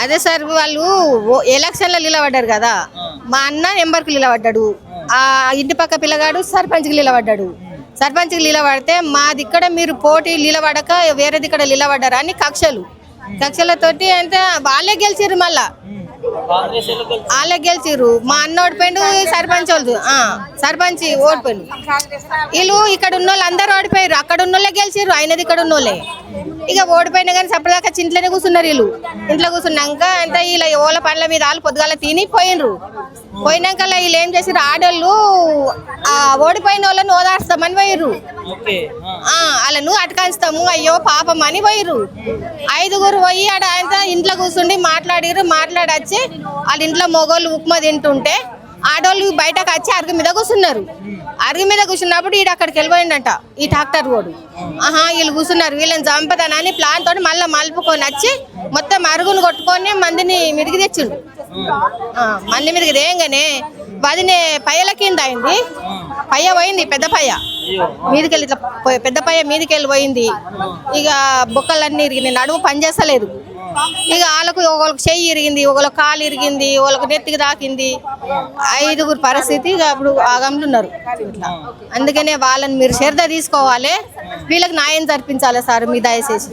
అదే సార్ వాళ్ళు ఎలక్షన్లో నిలబడ్డారు కదా. మా అన్న నెంబర్కి నిలబడ్డాడు. ఆ. ఇంటి పక్క పిల్లగాడు సర్పంచ్కి నిలబడ్డాడు. సర్పంచ్కి నిలబడితే మాది ఇక్కడ మీరు పోటీ నిలబడక వేరేది ఇక్కడ నిలబడ్డారు అని కక్షలు. కక్షలతోటి అంటే వాళ్ళే గెలిచిర్రు మళ్ళా. వాళ్ళు గెలిచి- వాళ్ళే గెలిచిర్రు. మా అన్న ఓడిపోయిండు సర్పంచ్ వాళ్ళు. ఆ, సర్పంచ్ ఓడిపోయిండు. వీళ్ళు ఇక్కడ ఉన్న వాళ్ళు అందరూ ఓడిపోయారు అక్కడ ఉన్న వాళ్ళే గెలిచిర్రు. అయినది ఇక్కడ ఉన్న వాళ్ళే ఇక ఓడిపోయినా కానీ సపరేదాకా ఇంట్లోనే కూర్చున్నారు వీళ్ళు. ఇంట్లో కూర్చున్నాక అంటే వీళ్ళ ఓల పండ్ల మీద వాళ్ళు పొద్దుగాల తిని పోయినరు. పోయినాక వీళ్ళు ఏం చేసారు ఆడోళ్ళు ఆ ఓడిపోయిన వాళ్ళని ఓదార్స్తామని పోయిర్రు. వాళ్ళను అటకాయిస్తాము అయ్యో పాపం అని పోయిర్రు. ఐదుగురు పోయి ఆడ ఆయన ఇంట్లో కూర్చుండి మాట్లాడిర్రు మాట్లాడొచ్చి వాళ్ళ ఇంట్లో మొగోళ్ళు ఉప్మా తింటుంటే ఆడోళ్ళు బయటకు వచ్చి అరుగు మీద కూర్చున్నారు. అరుగు మీద కూర్చున్నప్పుడు ఈడ అక్కడికి వెళ్ళిపోయిందంట ఈ డాక్టర్ కూడా. ఆహా వీళ్ళు కూర్చున్నారు వీళ్ళని చంపదానని ప్లాన్ తోటి మళ్ళీ మలుపుకొని వచ్చి మొత్తం అరుగును కొట్టుకొని మందిని మిదిగి తెచ్చిండు. మంది మీదకి దేయంగానే వదినే పయ్యల కింద అయింది. పయ్య పోయింది పెద్ద పయ్య అయ్యో మీదికెళ్ళి ఇట్లా పెద్ద పయ్య మీదికెళ్ళి పోయింది. ఇక బొక్కలన్నీ ఇరిగింది నడుము పనిచేస్తలేదు ఇక వాళ్ళకు ఒకళ్ళకి చెయ్యి ఇరిగింది ఒకళ్ళకి కాలు ఇరిగింది ఒకళ్ళకి నెత్తికి దాకింది ఐదుగురు పరిస్థితి ఇక అప్పుడు ఆగంలో ఉన్నారు. ఇట్లా అందుకనే వాళ్ళని మీరు శ్రద్ధ తీసుకోవాలి. వీళ్ళకి న్యాయం జరిపించాలి సార్ మీ దయచేసి.